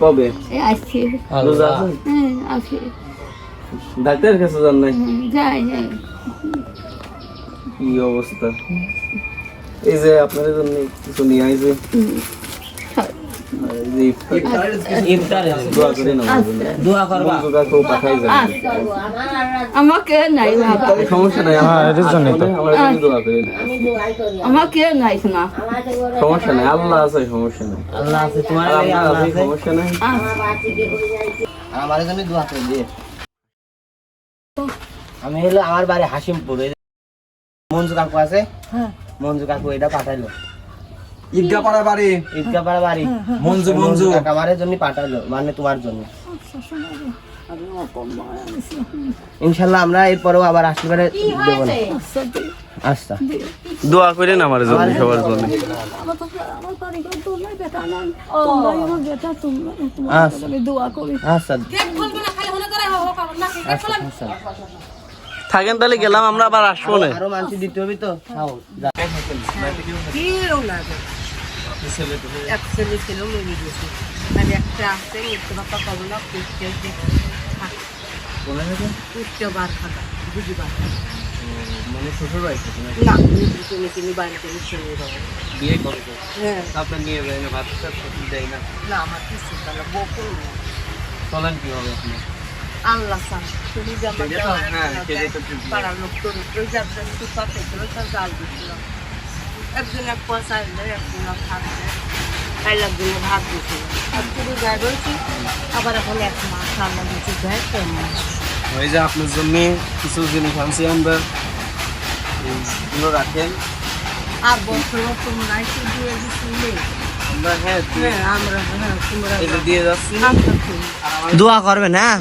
কবে এই আসছে। আছে? হ্যাঁ ডাক্তারের কাছে যান নাই? কি অবস্থা? এই যে আপনার জন্য কিছু নিয়ে আইছে আমাকে নাই সমস্যা নাই আমাকে সমস্যা নাই আল্লাহ আছে সমস্যা নাই আল্লাহ আছে তোমার আর লাগি আপনার আল্লাহ আছে আছে সমস্যা নাই। আমার জন্য দোয়া করে দিয়ে আমি হলো আমার বাড়ি হাসিমপুর এই যে মঞ্জু কাকু আছে মঞ্জু কাকু এটা পাঠাইলো। ঈদগা পাড়া বাড়ি। ঈদগাপাড়া বাড়ি। মঞ্জু মঞ্জু। কাকা জন্য পাঠাইলো মানে তোমার জন্য। ইনশাল্লাহ আমরা এরপরেও আবার আসলে দেবো না। আচ্ছা দোয়া করেন আমার জন্য সবার জন্য। আচ্ছা। আচ্ছা আচ্ছা আচ্ছা থাকেন তাহলে গেলাম আমরা আবার আসব না। আরও মানুষ দিতে হবে তো। এক ছেলে ছিল মরে গেছে আর একটা আছে মৃত্যু বাপা কবে না পুষতে পুষতে বার খাতা মানে শ্বশুর বাড়ি থেকে নাকি? না তুমি তুমি বাড়িতে দেবো বিয়ে করবে হ্যাঁ। আপনার নিয়ে যায় না ভাত টাত দেয় না। না আমার কিছু তাহলে বকুল। চলেন আল্লাহ তুমি যে আমার। পাড়ার লোক তোর ওই আপনার তার জাল দিচ্ছিলাম একজন এক পয়সা এলে একজন এক থাকবে তাই একজন ভাত দিয়েছিল আর তুমি গায়ে রয়েছি আবার এখন এক মাস রান্না দিচ্ছি গায়ে কম মাস। ওই যে আপনার জন্য কিছু জিনিস আনছি আমরা এইগুলো রাখেন। আর বছর তোমরা একটু দিয়ে দিছিলে আমরা হ্যাঁ হ্যাঁ আমরা হ্যাঁ তোমরা দিয়ে যাচ্ছি। দোয়া করবেন হ্যাঁ?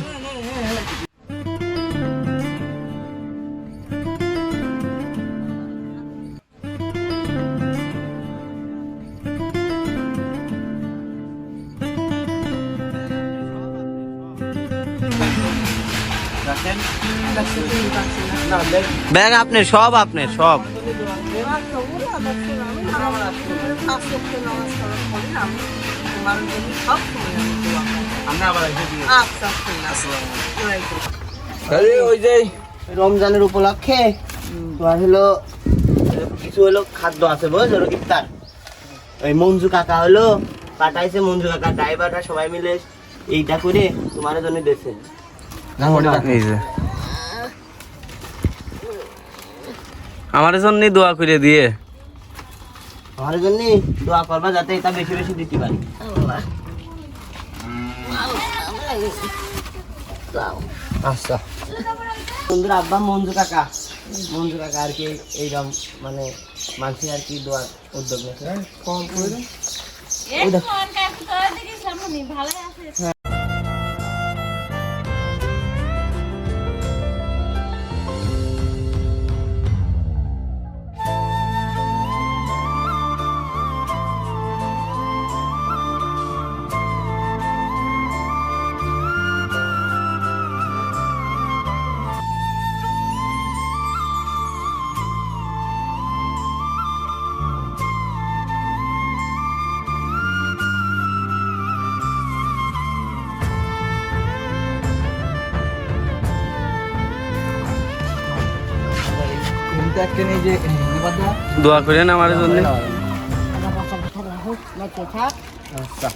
ব্যাগ আপনার সব আপনার সব। ওই যে রমজানের উপলক্ষে তোমার হলো কিছু হলো খাদ্য আছে বুঝ হলো ইফতার। ওই মঞ্জু কাকা হলো পাঠাইছে মঞ্জু কাকা ড্রাইভাররা সবাই মিলে এইটা করে তোমার জন্য যে আমার জন্য দোয়া করে দিয়ে। আমার জন্য দোয়া করবা যাতে এটা বেশি বেশি দিতে পারি। আচ্ছা। বন্ধুরা আব্বা মঞ্জু কাকা। মঞ্জু কাকা আর কি এইরকম মানে মানুষের আর কি দোয়ার উদ্যোগ নিয়েছে। কম করে দোয়া করেন আমার জন্য। আচ্ছা।